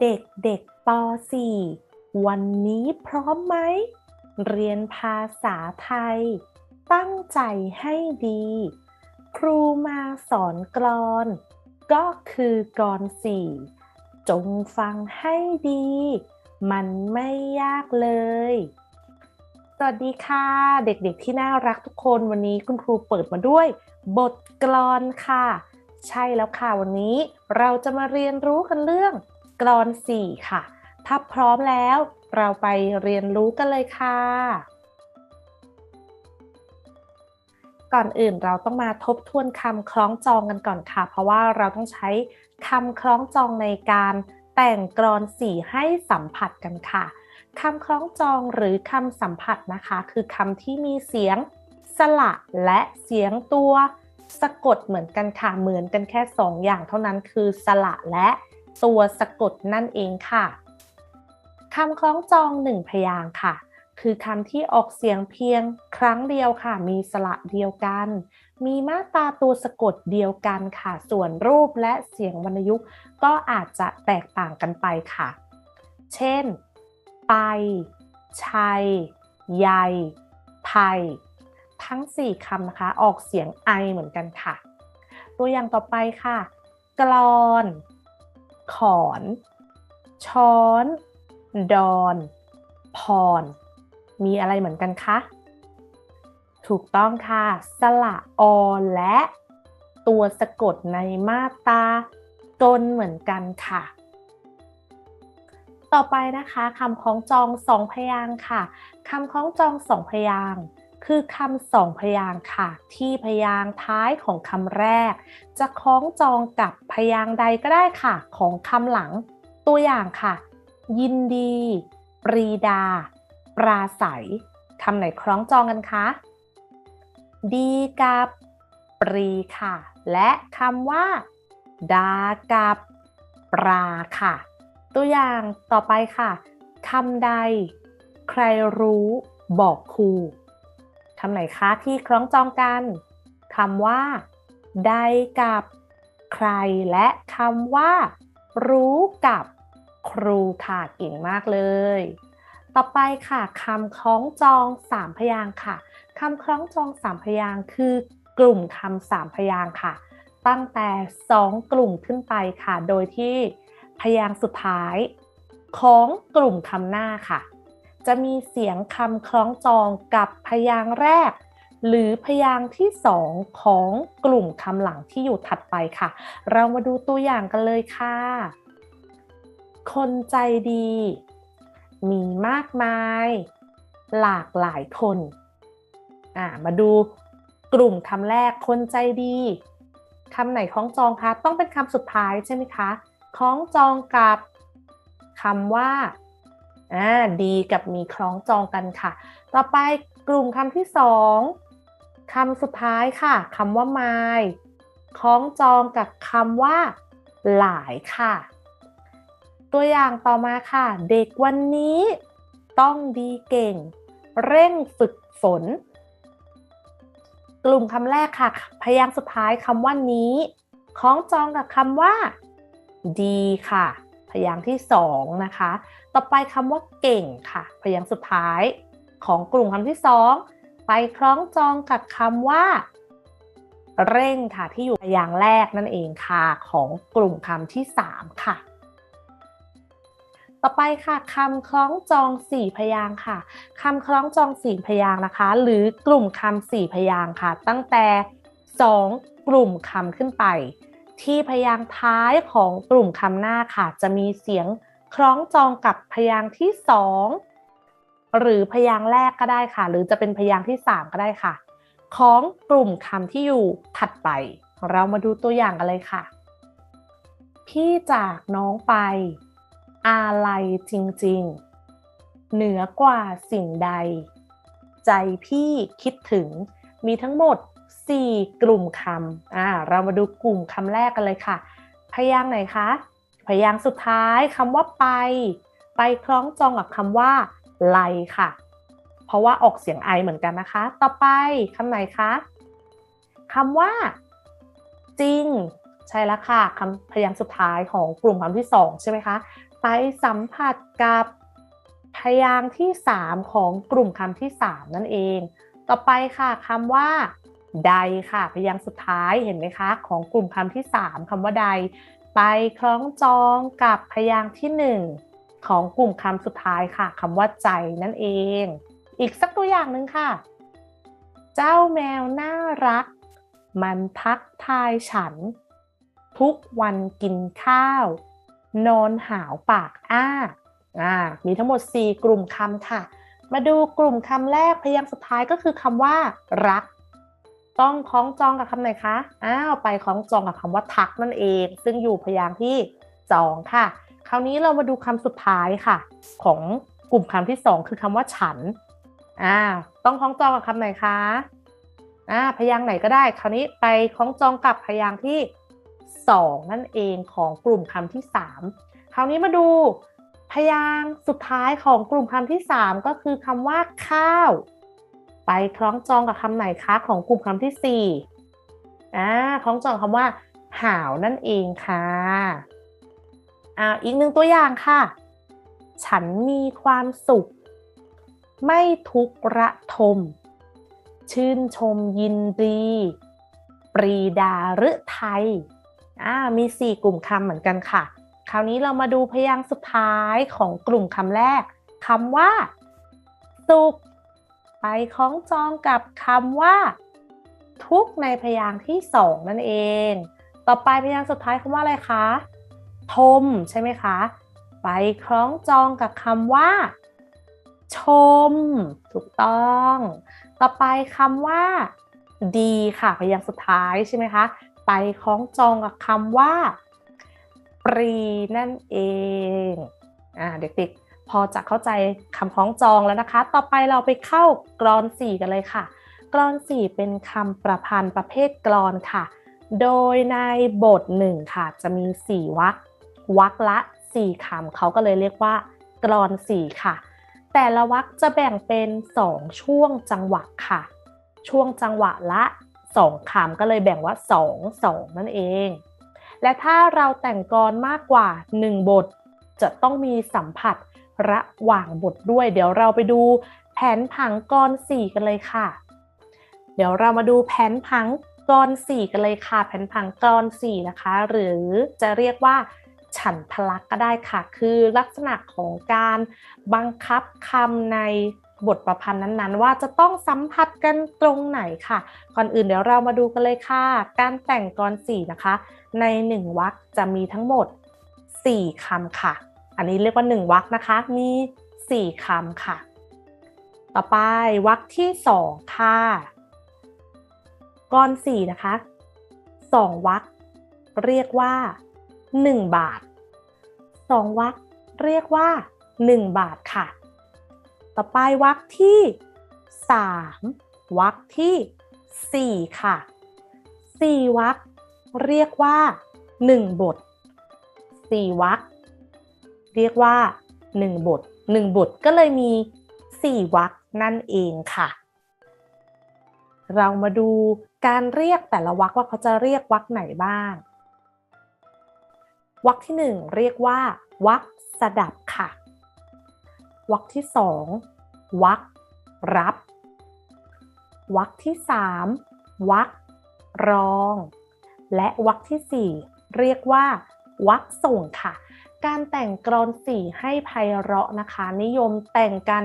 เด็กเด็กป .4 วันนี้พร้อมไหม เรียนภาษาไทย ตั้งใจให้ดี ครูมาสอนกลอน ก็คือกลอนสี่จงฟังให้ดี มันไม่ยากเลย สวัสดีค่ะ เด็กๆที่น่ารักทุกคนวันนี้คุณครูเปิดมาด้วย บทกลอนค่ะ ใช่แล้วค่ะวันนี้เราจะมาเรียนรู้กันเรื่อง กลอนสีค่ะ ถ้าพร้อมแล้ว เราไปเรียนรู้กันเลยค่ะ ก่อนอื่นเราต้องมาทบทวนคำคล้องจองกันก่อนค่ะ เพราะว่าเราต้องใช้คำคล้องจองในการแต่งกลอนสีให้สัมผัสกันค่ะ คำคล้องจองหรือคำสัมผัสนะคะ คือคำที่มีเสียงสระและเสียงตัวสะกดเหมือนกันค่ะ เหมือนกันแค่สองอย่างเท่านั้นคือสระและตัวสะกดนั่นเองค่ะคำคล้องจองหนึ่งพยางค์ค่ะ คือคำที่ออกเสียงเพียงครั้งเดียวค่ะ มีสระเดียวกัน มีมาตราตัวสะกดเดียวกันค่ะ ส่วนรูปและเสียงวรรณยุกต์ก็อาจจะแตกต่างกันไปค่ะ เช่น ไป ชัย ใย ไทย ทั้ง 4คำนะคะ ออกเสียงไอเหมือนกันค่ะ ตัวอย่างต่อไปค่ะกลอน ขอน ช้อน ดอนพร มีอะไรเหมือนกันคะ ถูกต้องค่ะ สระอและ ตัวสะกดในมาตราตนเหมือนกันค่ะ ต่อไปนะคะคำคล้องจองสองพยางค่ะคำคล้องจองสองพยางคือคำสองพยางค่ะ ที่พยางค์ท้ายของคำแรก จะคล้องจองกับพยางค์ใดก็ได้ค่ะ ของคำหลัง ตัวอย่างค่ะ ยินดี ปรีดา ปราศัยคำไหนคล้องจองกันคะดีกับปรีค่ะ และคำว่าดากับปราค่ะ ตัวอย่างต่อไปค่ะคำใด ใครรู้บอกครูคำไหนคะที่คล้องจองกันคำว่า ใดกับใครและคำว่า รู้กับครูค่ะเก่งมากเลย ต่อไปค่ะคำคล้องจองสามพยางค์ค่ะคำคล้องจองสามพยางค์คือกลุ่มคำสามพยางค์ค่ะ ตั้งแต่สองกลุ่มขึ้นไปค่ะ โดยที่ พยางค์สุดท้าย ของกลุ่มคำหน้าค่ะ จะมีเสียงคำคล้องจองกับพยางค์แรก หรือพยางค์ที่สองของกลุ่มคำหลังที่อยู่ถัดไปค่ะ เรามาดูตัวอย่างกันเลยค่ะ คนใจดี มีมากมาย หลากหลายคนอ่ามาดูกลุ่มคำแรกคนใจดีคำไหนคล้องจองคะต้องเป็นคำสุดท้ายใช่ไหมคะ คล้องจองกับคำว่าอ่าดีกับมีคล้องจองกันค่ะ ต่อไปกลุ่มคำที่สองคำสุดท้ายค่ะคำว่า my คล้องจองกับคำว่า หลายค่ะ ตัวอย่างต่อมาค่ะ เด็กวันนี้ต้องดีเก่ง เร่งฝึกฝน กลุ่มคำแรกค่ะ พยางค์สุดท้ายคำว่านี้ คล้องจองกับคำว่า ดีค่ะ พยางค์ที่สองนะคะ ต่อไปคำว่าเก่งค่ะ พยางค์สุดท้ายของกลุ่มคำที่สองไปคล้องจองกับคำว่า เร่งค่ะที่อยู่พยางค์แรกนั่นเองค่ะของกลุ่มคำที่สามค่ะต่อไปค่ะคำคล้องจองสี่พยางค์ค่ะคำคล้องจองสี่พยางค์นะคะ หรือกลุ่มคำสี่พยางค์ค่ะ ตั้งแต่สองกลุ่มคำขึ้นไป ที่พยางค์ท้ายของกลุ่มคำหน้าค่ะ จะมีเสียงคล้องจองกับพยางค์ที่สองหรือพยางค์แรกก็ได้ค่ะ หรือจะเป็นพยางค์ที่สามก็ได้ค่ะ ของกลุ่มคำที่อยู่ถัดไป เรามาดูตัวอย่างกันเลยค่ะ พี่จากน้องไปอะไรจริงๆ เหนือกว่าสิ่งใด ใจพี่คิดถึงมีทั้งหมด 4 กลุ่มคำอ่าเรามาดูกลุ่มคำแรกกันเลยค่ะ พยางค์ไหนคะ พยางค์สุดท้ายคำว่าไป ไปคล้องจองกับคำว่าไลค่ะ เพราะว่าออกเสียงไอเหมือนกันนะคะ ต่อไปคำไหนคะคำว่า จริง ใช่แล้วค่ะคำพยางค์สุดท้ายของกลุ่มคำที่สองใช่ไหมคะไปสัมผัสกับพยางค์ที่สามของกลุ่มคำที่สามนั่นเอง ต่อไปค่ะคำว่า ใดค่ะพยางค์สุดท้ายเห็นไหมคะ ของกลุ่มคำที่สามคำว่าใด ไปคล้องจองกับพยางค์ที่หนึ่งของกลุ่มคำสุดท้ายค่ะคำว่าใจนั่นเอง อีกสักตัวอย่างหนึ่งค่ะ เจ้าแมวน่ารัก มันทักทายฉัน ทุกวันกินข้าว นอนหาวปากอ้าอ่ามีทั้งหมด 4 กลุ่มคำค่ะ มาดูกลุ่มคำแรกพยางค์สุดท้ายก็คือคำว่า รัก ต้องคล้องจองกับคำไหนคะ อ้าว ไปคล้องจองกับคำว่าทักนั่นเอง ซึ่งอยู่พยางค์ที่สองค่ะ คราวนี้เรามาดูคำสุดท้ายค่ะ ของกลุ่มคำที่สองคือคำว่าฉัน อ่า ต้องคล้องจองกับคำไหนคะ อ่า พยางค์ไหนก็ได้ คราวนี้ไปคล้องจองกับพยางค์ที่สองนั่นเองของกลุ่มคำที่สามคราวนี้มาดูพยางค์สุดท้ายของกลุ่มคำที่สามก็คือคำว่าข้าว ไปคล้องจองกับคำไหนคะของกลุ่มคำที่สี่อ่าคล้องจองคำว่าหาวนั่นเองค่ะอ่าอีกหนึ่งตัวอย่างค่ะ ฉันมีความสุข ไม่ทุกระทม ชื่นชมยินดี ปรีดาฤทัยอ่ามี4กลุ่มคำเหมือนกันค่ะ คราวนี้เรามาดูพยางค์สุดท้ายของกลุ่มคำแรกคำว่า สุข ไปคล้องจองกับคำว่า ทุกในพยางค์ที่สองนั่นเอง ต่อไปพยางค์สุดท้ายคำว่าอะไรคะทมใช่ไหมคะ ไปคล้องจองกับคำว่า ชม ถูกต้อง ต่อไปคำว่า ดีค่ะพยางค์สุดท้ายใช่ไหมคะ ไปคล้องจองกับคำว่า ปรีนั่นเอง อ่าเด็กๆ พอจะเข้าใจคำคล้องจองแล้วนะคะ ต่อไปเราไปเข้ากรอนสี่กันเลยค่ะ กรอนสี่เป็นคำประพันธ์ประเภทกรอนค่ะ โดยในบทหนึ่งค่ะ จะมีสี่วรรควรรคละสี่คำเขาก็เลยเรียกว่ากรอนสี่ค่ะ แต่ละวรรคจะแบ่งเป็นสองช่วงจังหวะค่ะ ช่วงจังหวะละสองคำก็เลยแบ่งว่าสองสองนั่นเอง และถ้าเราแต่งกรมากกว่า 1 บท จะต้องมีสัมผัส ระหว่างบทด้วย เดี๋ยวเราไปดูแผนผังกรสี่กันเลยค่ะ เดี๋ยวเรามาดูแผนผังกรสี่กันเลยค่ะ แผนผังกรสี่นะคะ หรือจะเรียกว่าฉันทลักษ์ก็ได้ค่ะ คือลักษณะของการบังคับคำในบทประพันธ์นั้นๆ ว่าจะต้องสัมผัสกันตรงไหนค่ะ ก่อนอื่นเดี๋ยวเรามาดูกันเลยค่ะ การแต่งกรสี่นะคะ ในหนึ่งวรรคจะมีทั้งหมด 4คำค่ะ อันนี้เรียกว่า1วรรคนะคะ มี 4คำค่ะ ต่อไปวรรคที่ 2 ค่ะกรสี่นะคะ 2วรรคเรียกว่า 1 บาท 2วรรคเรียกว่า 1 บาทค่ะ ต่อไปวรรคที่ 3วรรคที่ 4 ค่ะ 4วรรคเรียกว่า 1 บท 4วรรค เรียกว่า 1 บท 1 บทก็เลยมี 4วรรคนั่นเองค่ะ เรามาดูการเรียกแต่ละวรรคว่าเขาจะเรียกวรรคไหนบ้างวรรคที่ 1 เรียกว่าวรรคสดับค่ะวรรคที่ 2วรรครับวรรคที่ 3วรรครอง และวรรคที่ 4 เรียกว่าวรรคส่งค่ะ การแต่งกรอนสี่ให้ไพเราะนะคะ นิยมแต่งกัน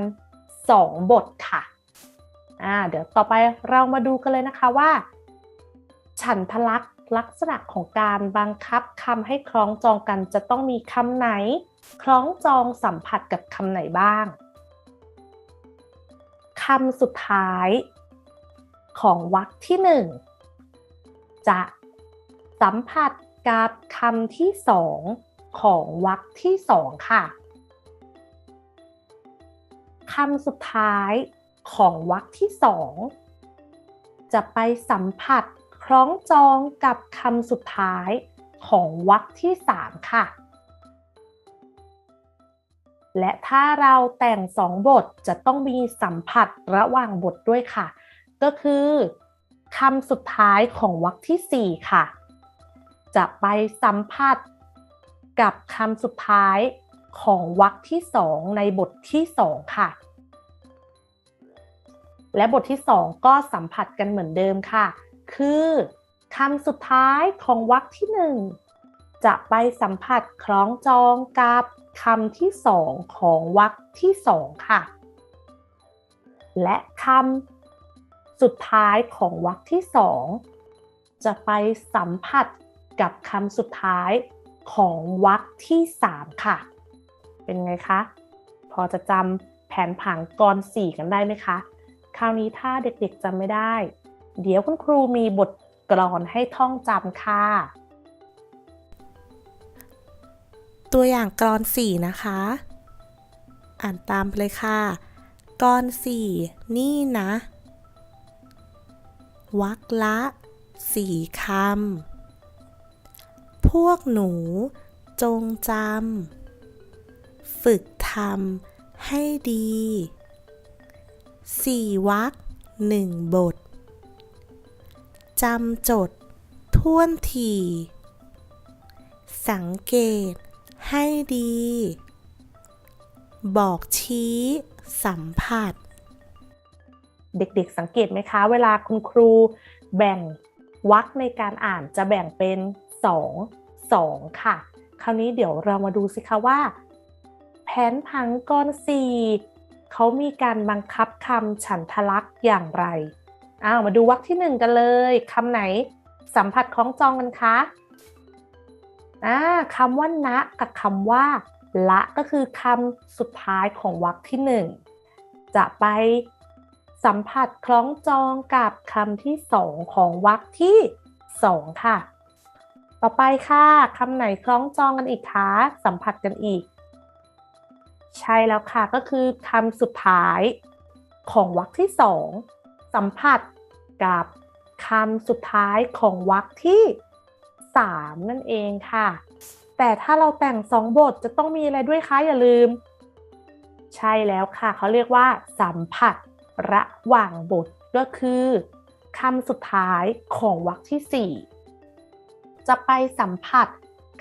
2 บทค่ะอ่าเดี๋ยวต่อไปเรามาดูกันเลยนะคะว่า ฉันทลักษณ์ลักษณะของการบังคับคำให้คล้องจองกันจะต้องมีคำไหน คล้องจองสัมผัสกับคำไหนบ้างคำสุดท้าย ของวรรคที่หนึ่งจะสัมผัสกับคำที่สอง ของวรรคที่สองค่ะคำสุดท้ายของวรรคที่สองจะไปสัมผัสคล้องจองกับคำสุดท้ายของวรรคที่สามค่ะ และถ้าเราแต่งสองบทจะต้องมีสัมผัสระหว่างบทด้วยค่ะ ก็คือคำสุดท้ายของวรรคที่4ค่ะ จะไปสัมผัส กับคำสุดท้ายของวรรคที่2ในบทที่2ค่ะ และบทที่2ก็สัมผัสกันเหมือนเดิมค่ะ คือคำสุดท้ายของวรรคที่1จะไปสัมผัสคล้องจองกับคำที่2ของวรรคที่2ค่ะ และคำสุดท้ายของวรรคที่2จะไปสัมผัสกับคำสุดท้าย ของวรรคที่ 3 ค่ะ เป็นไงคะ พอจะจำแผนผังกร4กันได้ไหมคะ คราวนี้ถ้าเด็กๆจำไม่ได้ เดี๋ยวคุณครูมีบทกลอนให้ท่องจำค่ะ ตัวอย่างกรอนสี่นะคะ อ่านตามไปเลยค่ะ กรอนสี่นี่นะวักละสี่คำ พวกหนูจงจำฝึกทำให้ดีสี่วักหนึ่งบทจำจดท่วนทีสังเกตให้ดี บอกชี้สัมผัส เด็กๆสังเกตไหมคะ เวลาคุณครูแบ่งวรรคในการอ่านจะแบ่งเป็น 2 2 ค่ะ คราวนี้เดี๋ยวเรามาดูสิคะว่า แผนผังกรสี่เขามีการบังคับคำฉันทลักษ์อย่างไรอ้าวมาดูวรรคที่ 1 กันเลยคำไหนสัมผัสคล้องจองกันคะอ่าคำว่านะกับคำว่า ละก็คือคำสุดท้ายของวรรคที่ 1 จะไปสัมผัสคล้องจองกับคำที่ 2 ของวรรคที่ 2 ค่ะ ต่อไปค่ะคำไหนคล้องจองกันอีกคะสัมผัสกันอีก ใช่แล้วค่ะก็คือคำสุดท้ายของวรรคที่2สัมผัสกับคำสุดท้ายของวรรคที่3นั่นเองค่ะ แต่ถ้าเราแต่ง2บทจะต้องมีอะไรด้วยคะอย่าลืม ใช่แล้วค่ะเขาเรียกว่า สัมผัสระหว่างบทก็คือคำสุดท้ายของวรรคที่4 จะไปสัมผัส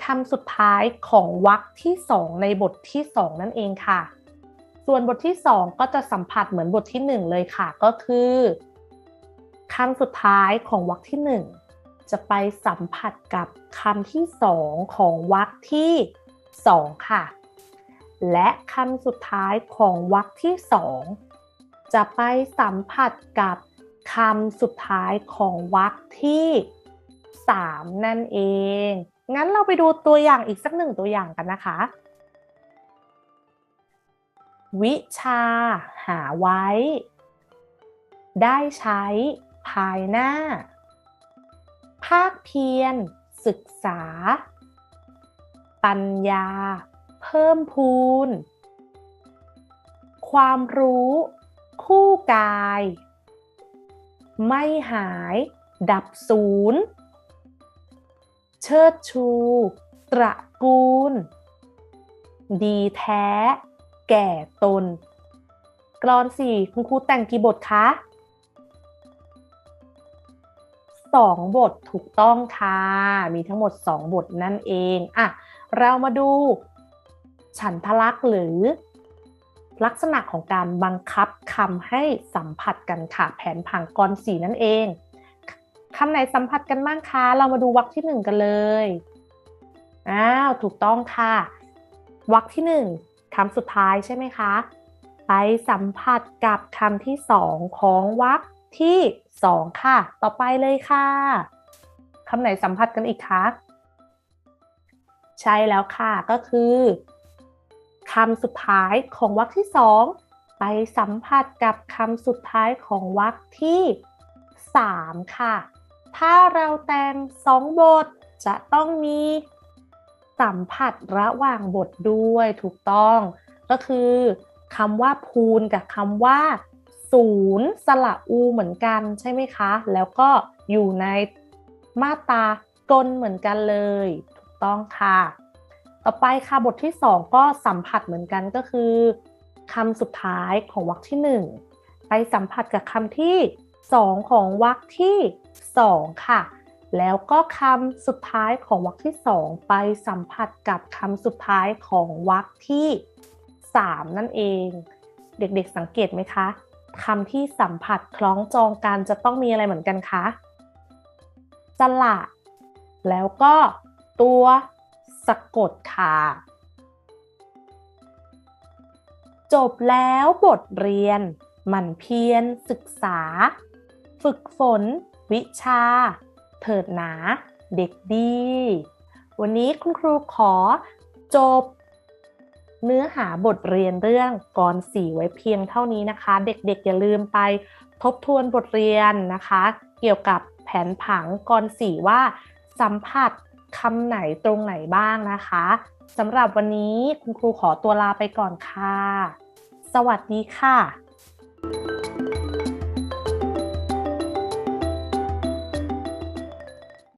คำสุดท้ายของวรรคที่ 2 ในบทที่ 2 นั่นเองค่ะ ส่วนบทที่ 2 ก็จะสัมผัสเหมือนบทที่ 1 เลยค่ะ ก็คือคำสุดท้ายของวรรคที่ 1 จะไปสัมผัสกับคำที่ 2 ของวรรคที่ 2 ค่ะ และคำสุดท้ายของวรรคที่ 2 จะไปสัมผัสกับคำสุดท้ายของวรรคที่ 3 นั่นเอง งั้นเราไปดูตัวอย่างอีกสักหนึ่งตัวอย่างกันนะคะ วิชาหาไว้ ได้ใช้ภายหน้า ภาคเพียร ศึกษา ปัญญา เพิ่มพูน ความรู้ คู่กาย ไม่หาย ดับศูนย์ ชิดชู ตระกูล ดีแท้ แก่ตน กรอนสี่คุณครูแต่งกี่บทคะสองบทถูกต้องค่ะ มีทั้งหมด2บทนั่นเองอะเรามาดู ฉันทลักษ์หรือ ลักษณะของการบังคับคำให้สัมผัสกันค่ะ แผนผังกรสีนั่นเอง คำไหนสัมผัสกันบ้างคะ เรามาดูวรรคที่1กันเลย อ้าว ถูกต้องค่ะ วรรคที่1คำสุดท้ายใช่ไหมคะ ไปสัมผัสกับคำที่2ของวรรคที่2ค่ะ ต่อไปเลยค่ะคำไหนสัมผัสกันอีกคะใช่แล้วค่ะก็คือคำสุดท้ายของวรรคที่2ไปสัมผัสกับคำสุดท้ายของวรรคที่ 3 ค่ะ ถ้าเราแต่ง2บทจะต้องมีสัมผัสระหว่างบทด้วยถูกต้อง ก็คือคำว่าพูนกับคำว่าศูนย์สระอูเหมือนกันใช่ไหมคะ แล้วก็อยู่ในมาตรากลเหมือนกันเลย ถูกต้องค่ะ ต่อไปค่ะบทที่ 2 ก็สัมผัสเหมือนกันก็คือคำสุดท้ายของวรรคที่ 1 ไปสัมผัสกับคำที่ สองของวรรคที่สองค่ะ แล้วก็คำสุดท้ายของวรรคที่สองไปสัมผัสกับคำสุดท้ายของวรรคที่สามนั่นเอง เด็กๆสังเกตไหมคะคำที่สัมผัสคล้องจองกันจะต้องมีอะไรเหมือนกันคะสระแล้วก็ตัวสะกดค่ะ จบแล้วบทเรียนหมั่นเพียรศึกษา ฝึกฝน วิชา เถิดหนา เด็กดี วันนี้คุณครูขอจบ เนื้อหาบทเรียนเรื่องกรสีไว้เพียงเท่านี้นะคะ เด็กๆอย่าลืมไปทบทวนบทเรียนนะคะ เกี่ยวกับแผนผังกรสีว่าสัมผัสคำไหนตรงไหนบ้างนะคะสำหรับวันนี้คุณครูขอตัวลาไปก่อนค่ะ สวัสดีค่ะ